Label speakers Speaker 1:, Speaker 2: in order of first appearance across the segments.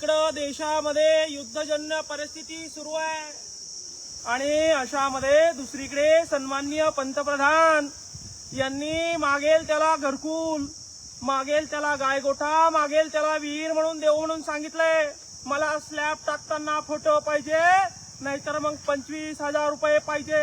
Speaker 1: इकडं देशामध्ये युद्धजन्य परिस्थिती सुरू आहे. आणि अशामध्ये दुसरीकडे सन्माननीय पंतप्रधान यांनी मागेल त्याला घरकुल मागेल त्याला गायगोठा मागेल त्याला विहीर म्हणून देऊ म्हणून सांगितलंय. मला स्लॅब टाकताना फोटो पाहिजे नाहीतर मग पंचवीस हजार रुपये पाहिजे.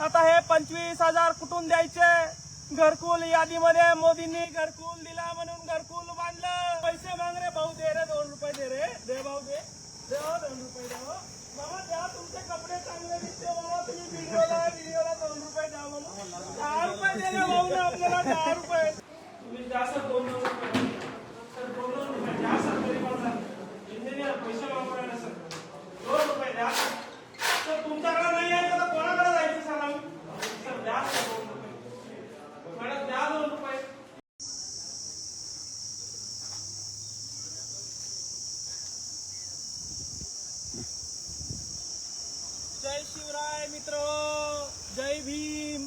Speaker 1: आता हे पंचवीस हजार कुठून द्यायचे? घरकुल यादीमध्ये मोदींनी घरकुल दिला म्हणून घरकुल बांधलं. पैसे मांग रे भाऊ दे रे दोन रुपये दे रे. दे भाऊ दे. दे हो, दोन रुपये दे हो. बाबा द्या तुमचे कपडे चांगले दिसते बाबा तुम्ही व्हिडिओला व्हिडिओला दोन रुपये द्या म्हणून. दहा रुपये दे रे भाऊ ना आपल्याला दहा रुपये. तुम्ही द्या सर दोन दोन रुपये. सर दोन दोन रुपये द्या सर तरी पण इंजिनियर पैसे मागवायला सर. दोन रुपये द्या सर. तुमच्याकडे नाही आहे तर कोणाकडे जायचं सर आम्ही? सर द्या सर दोन रुपये मॅडम द्या दोन रुपये जय शिवराय मित्र जय भीम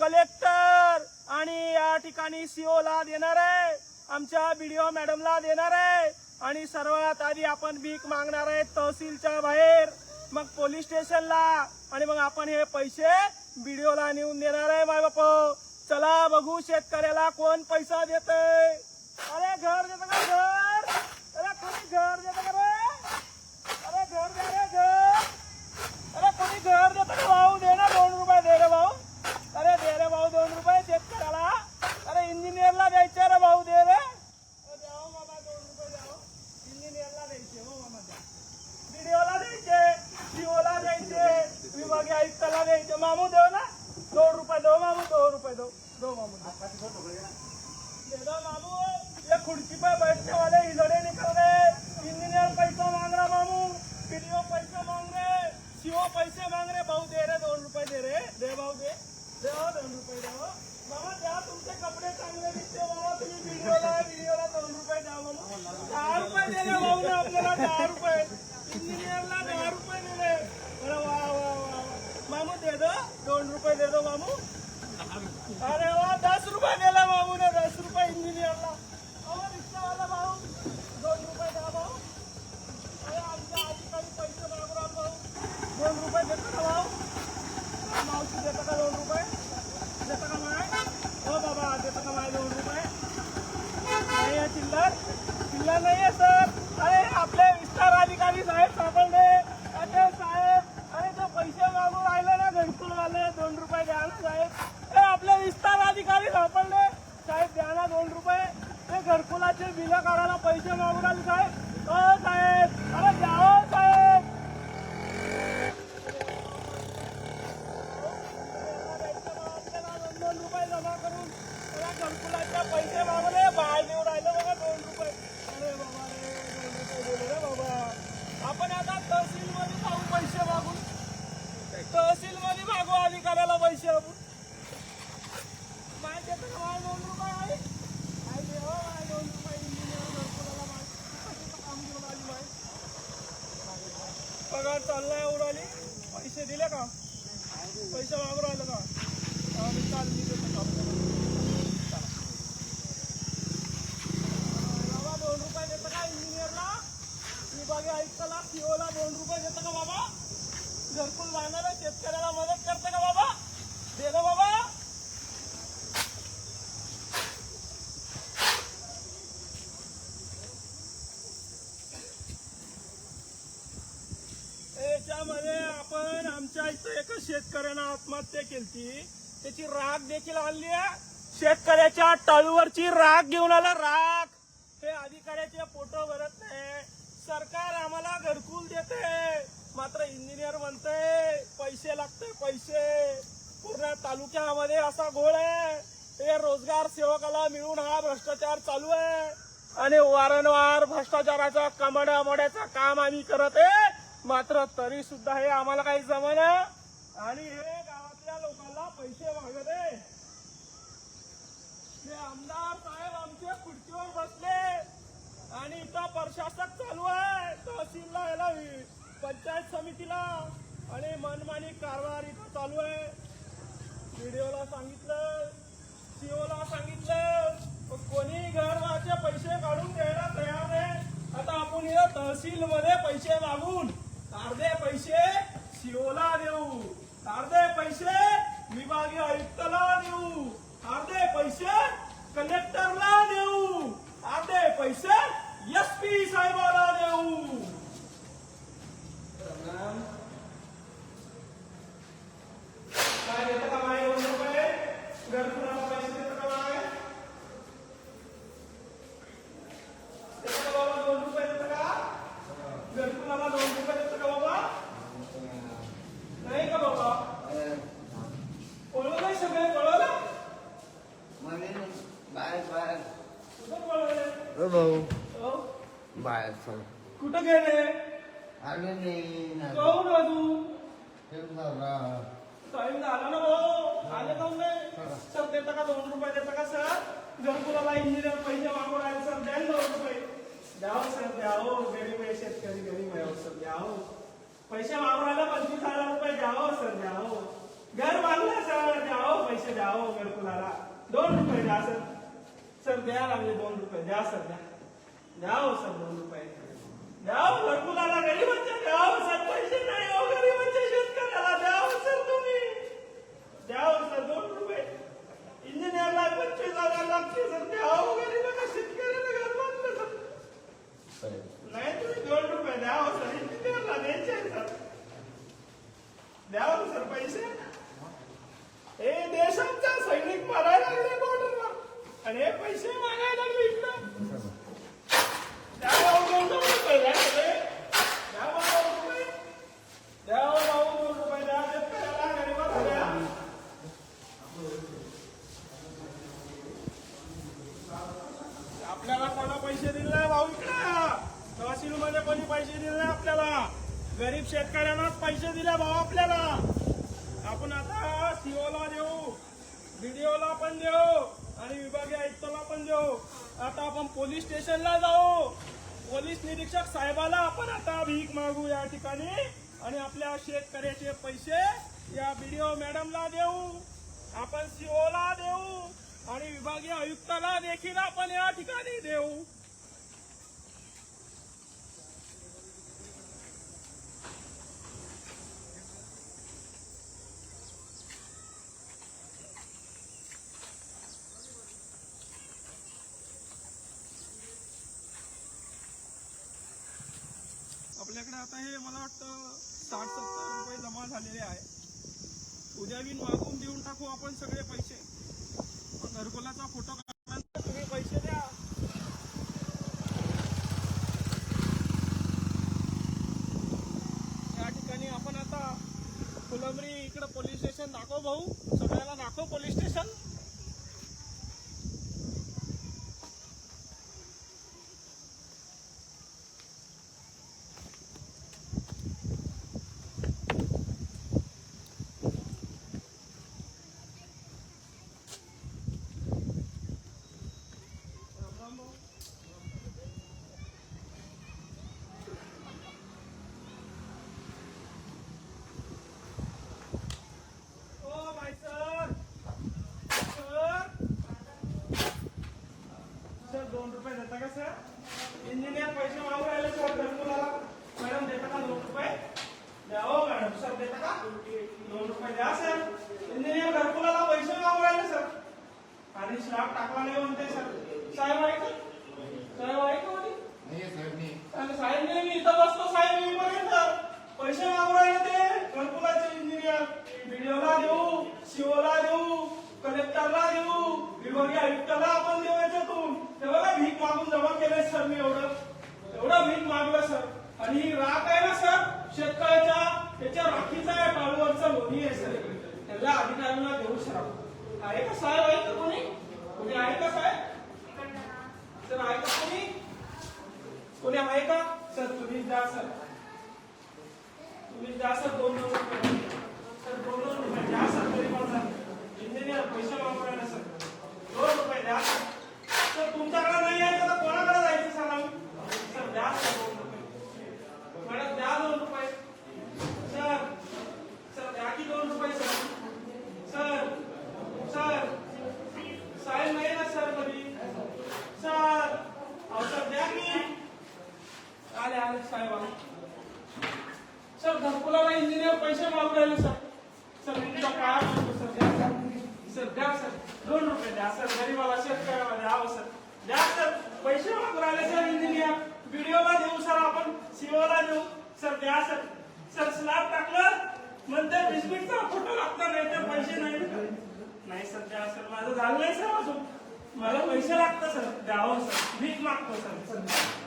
Speaker 1: कलेक्टर आणि या ठिकाणी सीओ ला देणार आहे. आमच्या बीडीओ मॅडमला देणार आहे. आणि सर्वात आधी आपण भीक मागणार आहे तहसीलच्या बाहेर. मग पोलीस स्टेशनला. आणि मग आपण हे पैसे बीडीओला नेऊन देणार आहे माय बाप. चला बघू शेतकऱ्याला कोण पैसा देतय. अरे घर देतं का? घर. अरे कोणी घर त्यामध्ये आपण आमच्या इथं एका शेतकऱ्यानं आत्महत्या केली त्याची राख देखील आणली आहे. शेतकऱ्याच्या टाळूवरची राख घेऊन आला राख. हे अधिकाऱ्याचे फोटो भरत नाही. सरकार आम्हाला घरकुल देते. मात्र इंजिनियर म्हणते पैसे लागते पैसे. पूर्ण तालुक्यामध्ये असा गोळ आहे. हे रोजगार सेवकाला मिळून हा भ्रष्टाचार चालू आहे. आणि वारंवार भ्रष्टाचाराचा कमड्या मोड्याचा काम आम्ही करत आहे. मात्र तरी सुद्धा हे आम्हाला काही जमना. आणि हे गावातल्या लोकांना पैसे मागत आहे. हे आमदार साहेब आमच्या खुर्चीवर बसले. आणि इथं प्रशासक चालू आहे. तहसीलला याला पंचायत समितीला. आणि मनमानी कारभार इथं चालू आहे. व्हिडिओला सांगितलं. सीओला सांगितलं. कोणी घरचे पैसे काढून द्यायला तयार नाही. आता आपण या तहसील मध्ये पैसे मागून अर्धे पैसे सीओला देऊ. तारदे पैसे विभागीय आयुक्ताला देऊ. तारदे पैसे कलेक्टरला देऊ अर्धे पैसे एस पी साहेबाला देऊ काय देतं का माय दोन रुपये घरकुलाला पैसे देतं का माय देतं का बाबा दोन रुपये देतं का घरकुलाला दोन रुपये देतं का बाबा नाही का बाबा पळवलंय सगळे पळवलं
Speaker 2: बाहेर बाहेर
Speaker 1: कुठं पळवले
Speaker 2: ओ भाऊ
Speaker 1: हो? कुठं गेले?
Speaker 2: आलो नाही ना.
Speaker 1: काहून ना तू. टाइम झाला ना भाऊ? आले का नाही सर देता का दोन रुपये? देता का सर? घरकुलाला इंजिनियर पैसे मागून राहिले सर द्या दोन रुपये. द्याव सर द्यावो. गरीब आहे शेतकरी गरीब आहे हो सर द्यावो. पैसे राहिले पंचवीस हजार रुपये द्यावं सर द्यावो. घर बांधलं सर द्यावो. पैसे द्यावो घरकुलाला दोन रुपये द्या सर. सर द्या लागले दोन रुपये. द्या सर द्या. द्यावं सर दोन रुपये. द्यावं घरकुलाला गरीबांच्या द्यावं सर पैसे नाही हो गरीबांच्या शेतकऱ्याला द्यावं सर तुम्ही द्यावं सर दोन रुपये इंजिनियरला पंचवीस हजार लागते सर द्यावं गरीबाला शेतकऱ्याला घर बांधलं सर नाही तुम्ही दोन रुपये द्यावं सर इंजिनियरला द्यायचे आहे, सर द्यावं सर पैसे हे देशांचा सैनिक मारायला लागले बॉर्डरवर आणि हे पैसे मागायला लागले इकडं द्यावं दोन रुपये द्या सगळे. द्यावं दोन रुपये. द्यावं भाऊ दोन रुपये द्या शेतकऱ्याला गरिबाला द्या आपल्याला कोणा पैसे दिले नाही भाऊ इकडे तहसील मध्ये पैसे दिले आपल्याला. गरीब शेतकऱ्यांना पैसे दिले भाऊ आपल्याला. आपण आता सीओला देऊ व्हिडिओला पण देऊ आणि विभागीय आयुक्ताला पण देऊ. आता आपण पोलीस स्टेशनला जाऊ. पोलीस निरीक्षक साहेबाला आपण आता भीक मागू या ठिकाणी आणि आपल्या शेतकऱ्याचे पैसे या व्हिडिओ मॅडमला देऊ. आपण सीओला देऊ आणि विभागीय आयुक्ताला देखील आपण या ठिकाणी देऊ. आपल्याकडे आता हे मला वाटतं साठ सत्तर रुपये जमा झालेले आहे. उद्या बिन मागून देऊन टाकू आपण सगळे पैसे. घरकुलाचा फोटो काढल्यानंतर तुम्ही पैसे द्या. या ठिकाणी आपण आता फुलंब्री इकडे पोलीस स्टेशन दाखव भाऊ. सगळ्याला दाखव पोलीस स्टेशन. त्याला अधिकाऱ्यांना देऊ सर आहे का साहेब आहे का कोणी? कोणी आहे का साहेब सर आहे का कोणी? कोणी आहे का? सर तुम्ही जा सर. तुम्ही जा सर दोन दोन रुपये. सर दोन दोन रुपये द्या सर तरी पण सर. इंजिनियर पैसे वापरायला सर. दोन रुपये द्या सर. तुमच्याकडे नाही आहे तर कोणाकडे जायचं सर आम्ही सर द्या सर दोन रुपये मॅडम द्या दोन रुपये सर सर द्या की दोन रुपये सर सर सर साहेब नाही ना सर कधी सर अहो सर द्या की आले आले साहेब आले. सर घरकुलाला इंजिनियर पैसे मागू राहिले सर. सर तुमचा काय म्हणतो सर द्या सर. सर द्या सर. दोन रुपये द्या सर. गरीबाला शेतकऱ्याला द्यावं हो, सर. द्या सर. पैसे मागू राहिले सर इंजिनियर व्हिडिओला देऊ सर आपण. सीओला देऊ. सर द्या सर. सर स्लॅब टाकलं. म्हणते बिस्किटचा फोटो लागतो नाही तर पैसे नाही. नाही सर द्या सर. माझं झालं नाही सर अजून. मला पैसे लागतात सर. द्यावं सर. भीक मागतो सर.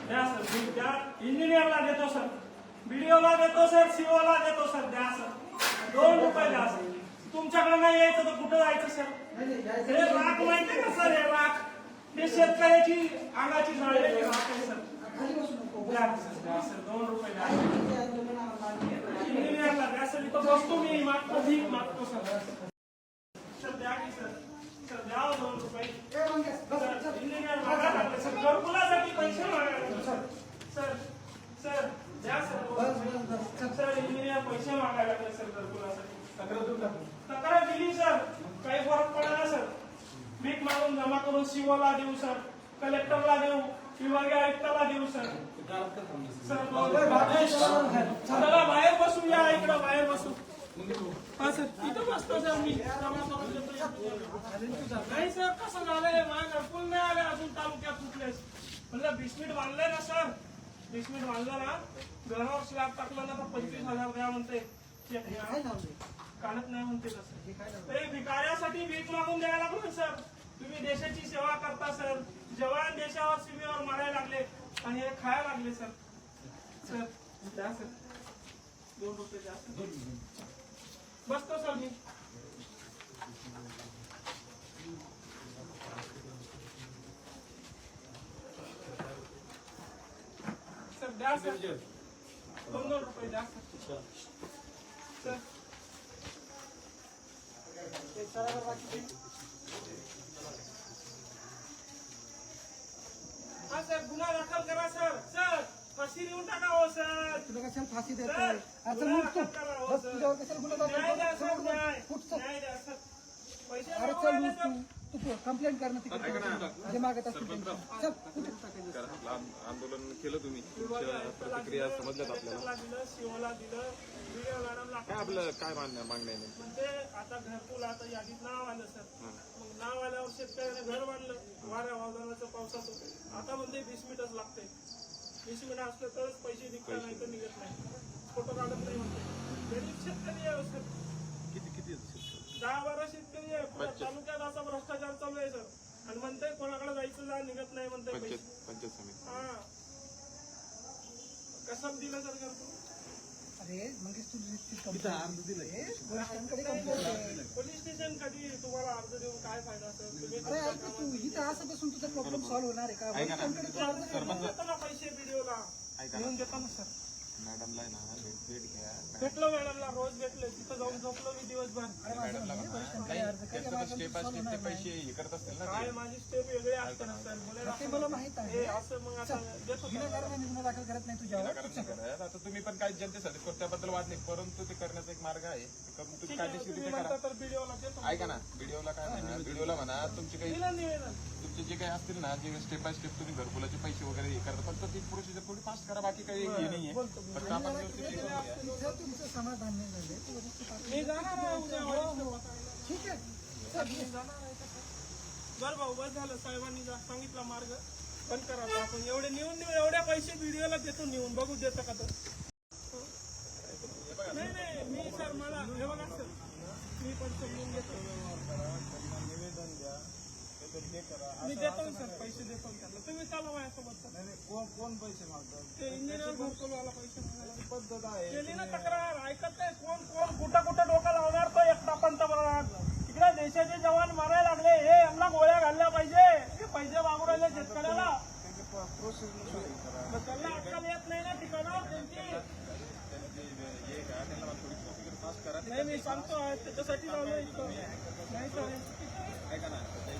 Speaker 1: द्या सर. भीक द्या. इंजिनियरला देतो सर. बीडीओला देतो सर. सीओला देतो सर. द्या सर. दोन रुपये द्या सर. तुमच्याकडे नाही यायचं तर कुठं जायचं सर? हे राख माहिती का सर? हे राख. हे शेतकऱ्याची अंगाची झाडे राख आहे सर. द्या सर. द्या सर. दोन रुपये द्या इंजिनियरला द्या सर. इथं बसतो मी. मागतो भीक मागतो सर सर द्या की सर सर द्या हो दोन रुपये सर, इंजिनियर मागायला लागले सर घरकुलासाठी पैसे मागायला लागले सर सर सर द्या सर दोन रुपये. सर इंजिनियर पैसे मागायला लागले सर घरकुलासाठी तक्रार दिली सर काही फरक पडला सर भीक मागून जमा करून शिवला देऊ सर कलेक्टरला देऊ विभागीय आयुक्ताला देऊ सर सर चला बाहेर बसू या इकडं बाहेर बसू हा सर इथं बसतो सर मी जमा करून देतो नाही सर कसं झालंय? माझ्या घरकुल नाही आले अजून तालुक्यात कुठलेच. म्हणलं बिस्मिट बांधलंय ना सर? बिस्मिट बांधलं ना? घरावर स्लॅब टाकलं ना तर पंचवीस हजार द्या म्हणते. काढत नाही म्हणते तसं. भिकाऱ्यासाठी भीक मागून द्यायला लागलो सर. तुम्ही देशाची सेवा करता सर. जवान देशावर सीमेवर मारायला लागले आणि हे खायला लागले सर. सर द्या सर. दोन रुपये द्या सर. बसतो सर मी. दोन दोन रुपये हा सर गुन्हा दाखल करा सर. सर फाशी देऊन टाका हो सर.
Speaker 3: तुला कशाला फाशी देतो
Speaker 1: सर,
Speaker 3: आता
Speaker 1: गुन्हा
Speaker 3: उठ तू
Speaker 1: दाखल करा, हो,
Speaker 3: बस
Speaker 1: सर.
Speaker 3: तुझ्यावर कशाला गुन्हा दाखल
Speaker 1: न्याय द्या
Speaker 3: करतो?
Speaker 1: सर
Speaker 3: समोर
Speaker 1: न्याय.
Speaker 3: बस. उठ चल.
Speaker 1: न्याय द्या सर. पैसे
Speaker 3: अरे चल उठ. तू. तू कंप्लेंट कर ना. तिकडे जे मागत असतील त्यांची. चल उठ.
Speaker 4: कारण आंद- आंदोलन केलं तुम्ही. तुमच्या प्रतिक्रिया समजल्यात आपल्याला.
Speaker 1: दिलं शिवला दिलं व्हिडिओ मॅडमला
Speaker 4: काय आपलं काय मागण्या मागण्या आहे? नेमकी?
Speaker 1: म्हणजे आता घरकुल आता यादीत नाव आलं सर. मग नाव आल्यावर शेतकऱ्याने घर बांधलं. वाऱ्या वादळाचं पावसाचं. आता म्हणते वीस मिनिटच लागते वीस मिनिट असलं तरच पैसे निघतात नाही तर निघत नाही. फोटो काढत नाही म्हणते. गरीब शेतकरी आहे हो सर. दहा बारा शेतकरी आहे पुऱ्या तालुक्यात असा भ्रष्टाचार चालू आहे सर. आणि म्हणते कोणाकडे जायचं जा निघत नाही म्हणते पैसे.
Speaker 4: पंचायत पंचायत समिती.
Speaker 1: हा. कसं दिलं सर घरकुल
Speaker 3: अरे मंगेश तू पोलिसांकडे complaint आहे.
Speaker 1: पोलीस स्टेशन कधी तुम्हाला अर्ज देऊन काय फायदा सर? तुम्ही
Speaker 3: अरे ऐक ना तू इथं असं बसून तुझा प्रॉब्लेम सॉल्व्ह होणार आहे का? पोलिसांकडे तू अर्ज.
Speaker 1: देतो ना पैसे व्हिडिओला
Speaker 4: ऐका
Speaker 1: घेऊन देतो ना सर.
Speaker 4: मॅडमला ना भेट भेट घ्या.
Speaker 1: भेटलो मॅडमला रोज भेटलो तिथं जाऊन झोपलो मी दिवसभर.
Speaker 4: मॅडमला स्टेप बाय स्टेप ते पैसे हे करत असतील ना
Speaker 1: काय. माझी स्टेप वेगळी असते ना सर.
Speaker 3: मला माहीत आहे.
Speaker 1: हे असं मग आता देतो
Speaker 3: गुन्हा दाखल करत नाही
Speaker 4: नाही करत. आता तुम्ही पण काही जनतेसाठी करतो त्याबद्दल वाद नाही परंतु ते करण्याचा एक मार्ग आहे. तुम्ही कायदेशीर
Speaker 1: तुम्ही
Speaker 4: रित्या
Speaker 1: म्हणता
Speaker 4: करा
Speaker 1: तर व्हिडिओला देतो
Speaker 4: ऐका ना व्हिडिओला काय म्हणा व्हिडिओला म्हणा तुमचे काही तुमचे जे काही असतील ना जे स्टेप बाय स्टेप तुम्ही घरकुलाचे पैसे वगैरे हे करता फक्त ती प्रोसिजर थोडी फास्ट करा बाकी काही हे नाहीये.
Speaker 3: तुमचं समाधान नाही झाले ठीक आहे
Speaker 1: बरं भाऊ बस झालं साहेबांनी सांगितला मार्ग पण करा आपण एवढे नेऊन नेऊन एवढ्या पैसे व्हिडिओला देतो नेऊन बघू देतं का तर नाही नाही मी सर मला हे बघा सर मी पण समजून घेतो मी देतो ना सर पैसे देतो ना त्यांना. तुम्ही चालू माझ्यासोबत सर.
Speaker 2: कोण कोण पैसे मागतात?
Speaker 1: ते इंजिनियर घरकुलवाला पैसे मागायला
Speaker 2: पद्धत आहे.
Speaker 1: केली ना तक्रार ऐकत नाही कोण कोण कुठं कुठं डोकं लावणार तो एकटा पंतप्रधान? तिकडे देशाचे जवान मारायला लागले. हे यांना गोळ्या घालल्या पाहिजे. हे पैसे मागू राहिले शेतकऱ्याला. मग त्यांना अक्कल येत नाही ना ठिकाणावर त्यांची. नाही मी सांगतो आहे, त्याच्यासाठी लावलं इथं. नाही सर हे चुकीचं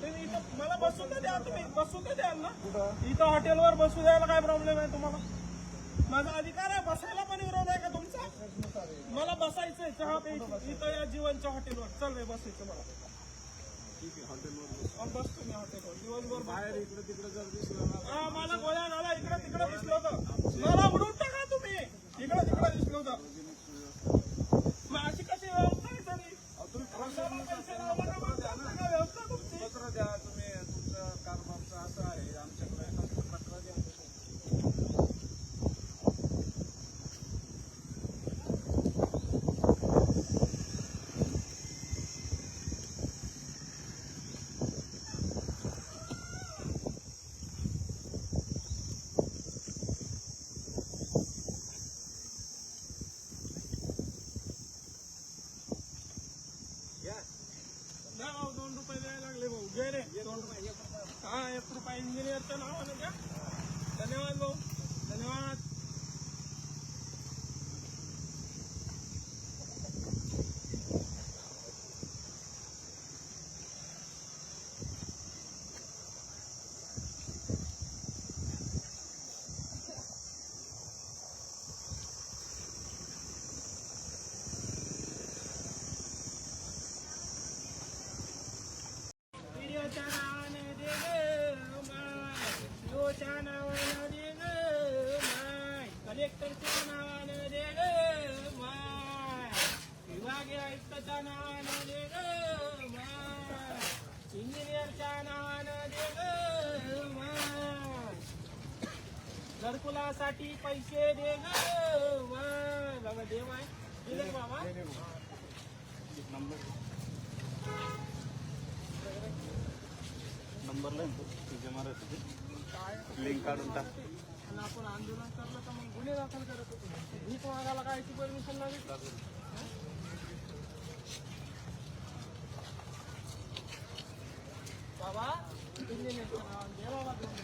Speaker 1: तुम्ही इथं मला बसू तर द्या तुम्ही? बसू तर द्याल ना इथं हॉटेलवर बसू द्यायला काय प्रॉब्लेम आहे तुम्हाला? माझा अधिकार आहे बसायला पण विरोध आहे का तुमचा? मला बसायचंय चहा प्यायची इथं या जीवनच्या हॉटेलवर. चल रे बसायचं मला. बसतो मी हॉटेलवर दिवसभर बाहेर इकडे तिकडे जर दिसलं हा मला गोळ्या घाला इकडे तिकडे दिसलं होतं. मला उडून टाका तुम्ही? इकडे तिकडे दिसलं होतं मग अशी कशी व्यवस्था आहे तरी तुम्ही पैसे लावा ना, मग सांगा का व्यवस्था तुमची
Speaker 2: पत्र द्या तुम्ही तुमचं कारभारचं असं आहे आमच्याकडे पत्र द्या
Speaker 1: द्या भाऊ, दोन रुपये द्यायला लागले भाऊ घे रे दोन रुपये हा एक रुपये इंजिनियरच्या नावाने द्या धन्यवाद भाऊ धन्यवाद व्हिडिओच्या नावाने दे माय नावाने दे माय कलेक्टरच्या नावाने दे माय विभागीय आयुक्ताच्या नावाने दे माय इंजिनियरच्या नावाने दे माय घरकुलासाठी पैसे दे ग माय बाबा देव आहे. दिले का बाबा
Speaker 4: लिंक काढून टाक.
Speaker 1: आणि आपण आंदोलन करलं तर मग गुन्हे दाखल करत होतो. भीक मागायला काय ती परमिशन लागेल? बाबा इंजिनियरचं नाव दे बाबा दोन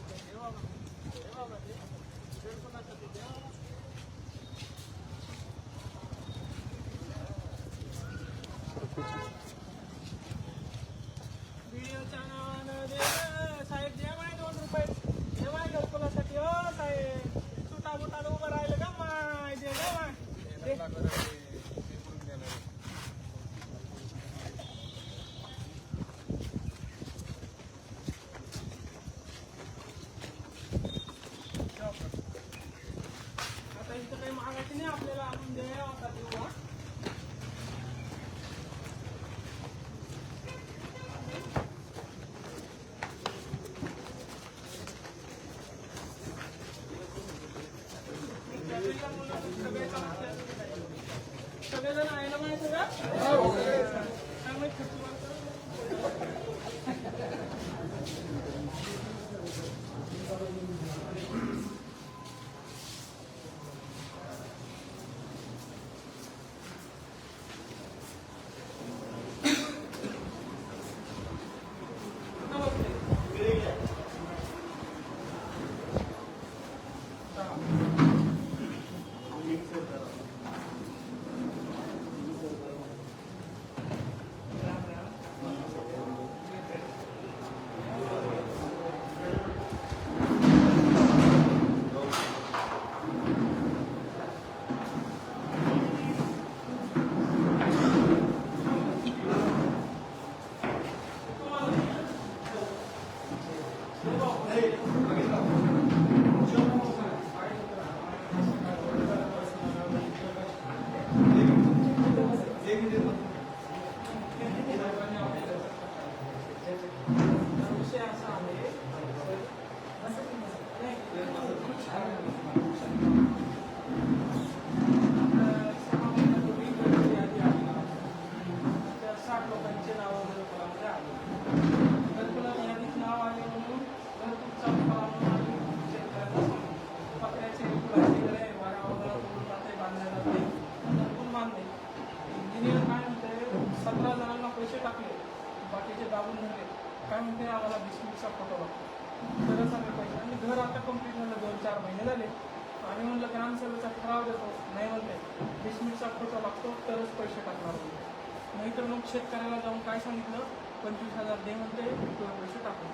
Speaker 1: नाहीतर मग शेतकऱ्याला जाऊन काय सांगितलं? पंचवीस हजार दे म्हणते तुला पैसे टाकून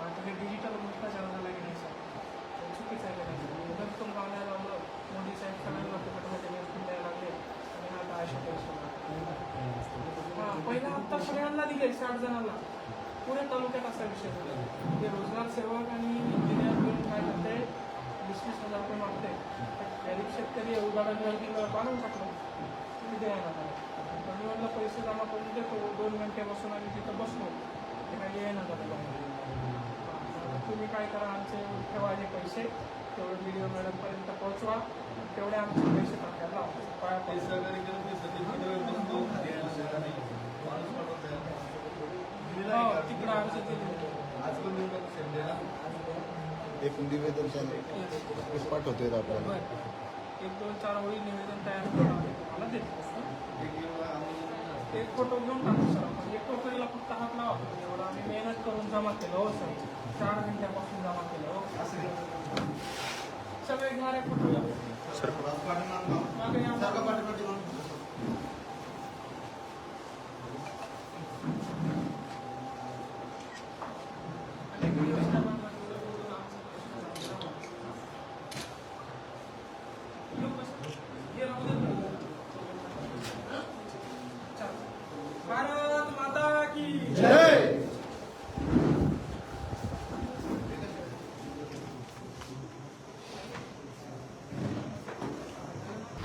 Speaker 1: आता हे डिजिटल भ्रष्टाचार झाला की नाही सर चुकीचं आहे का नाही जर तुम गावण्या लावलं. मोदी साहेब सगळ्यांना फुकटमध्ये निवडून द्यायला लागले. आणि आता अशा पैसे हां पहिला हप्ता सगळ्यांना दिले साठ जणांना. पुणे तालुक्यात असा विषय झाला. ते रोजगार सेवक आणि इंजिनियर मिळून काय करते वीस वीस हजार रुपये मागते गरीब शेतकरी उदाहरण काढून टाकलं तुम्ही द्यायला तर मी म्हटलं पैसे जमा करून देतो. दोन घंटे बसून आम्ही तिथं बसलो. ते काही झालं बाहेर. तुम्ही काय करा आमचे ठेवा जे पैसे. तेवढे व्हिडिओ मॅडमपर्यंत पोहोचवा. तेवढे आमचे पैसे टाकायला लावा. पाया पडतो. हो, तिकडं अर्ज दिले
Speaker 5: एक निवेदन पाठवतोय आपल्याला.
Speaker 1: एक दोन चार ओळी निवेदन तयार करून आम्ही तुम्हाला देतो. एक फोटो घेऊन टाकू सर. आपण एक टोकरीला फक्त हात लावा. एवढं आम्ही मेहनत करून जमा केलं हो सर. चार घंट्यापासून जमा केलं हो. सगळे घेणारे फोटो मागे या. आणि एक दिवस त्या माणसाला बोलून आमचं पैसे येऊ का सर? हे राहू दे ना. चला. भारत माता की